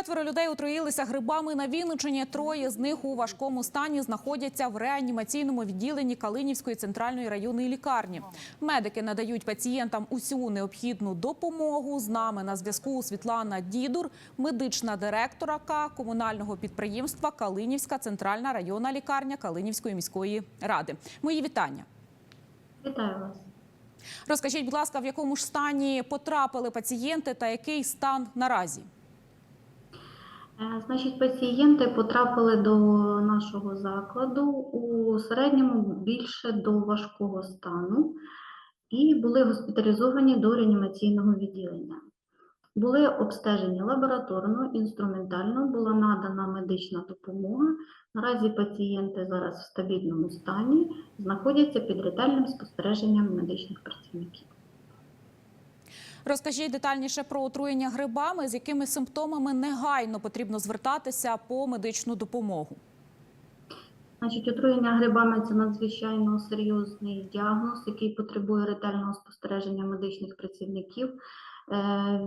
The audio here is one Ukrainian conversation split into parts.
Четверо людей отруїлися грибами на Вінниччині. Троє з них у важкому стані знаходяться в реанімаційному відділенні Калинівської центральної районної лікарні. Медики надають пацієнтам усю необхідну допомогу. З нами на зв'язку Світлана Дідур, медична директорка комунального підприємства Калинівська центральна районна лікарня Калинівської міської ради. Мої вітання. Вітаю вас. Розкажіть, будь ласка, в якому ж стані потрапили пацієнти та який стан наразі? Е, Значить, пацієнти потрапили до нашого закладу у середньому більше до важкого стану і були госпіталізовані до реанімаційного відділення. Були обстежені лабораторно, інструментально, була надана медична допомога. Наразі пацієнти зараз в стабільному стані знаходяться під ретельним спостереженням медичних працівників. Розкажіть детальніше про отруєння грибами, з якими симптомами негайно потрібно звертатися по медичну допомогу. Значить, отруєння грибами це надзвичайно серйозний діагноз, який потребує ретельного спостереження медичних працівників. Е,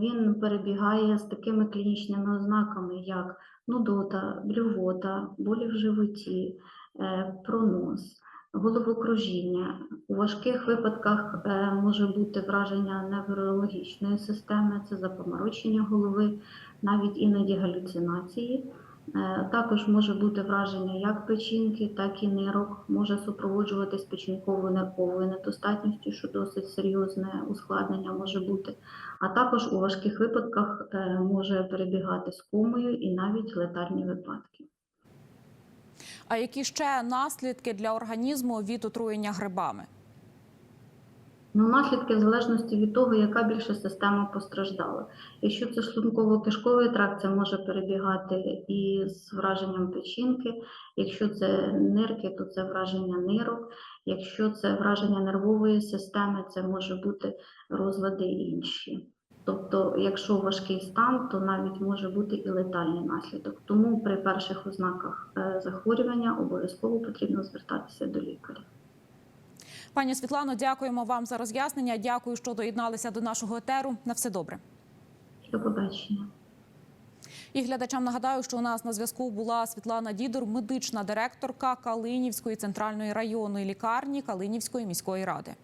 Він перебігає з такими клінічними ознаками, як нудота, блювота, болі в животі, е, пронос, головокружіння. У важких випадках е, може бути враження неврологічної системи, це запоморочення голови, навіть іноді галюцинації. Е, Також може бути враження як печінки, так і нирок, може супроводжуватись печінковою нерковою недостатністю, що досить серйозне ускладнення може бути. А також у важких випадках е, може перебігати з комою і навіть летальні випадки. А які ще наслідки для організму від отруєння грибами? Ну, наслідки в залежності від того, яка більше система постраждала. Якщо це шлунково-кишковий тракт, це може перебігати і з враженням печінки. Якщо це нирки, то це враження нирок. Якщо це враження нервової системи, це може бути розлади інші. Тобто, якщо важкий стан, то навіть може бути і летальний наслідок. Тому при перших ознаках е, захворювання обов'язково потрібно звертатися до лікаря. Пані Світлано, дякуємо вам за роз'яснення. Дякую, що доєдналися до нашого етеру. На все добре. До побачення. І глядачам нагадаю, що у нас на зв'язку була Світлана Дідур, медична директорка Калинівської центральної районної лікарні Калинівської міської ради.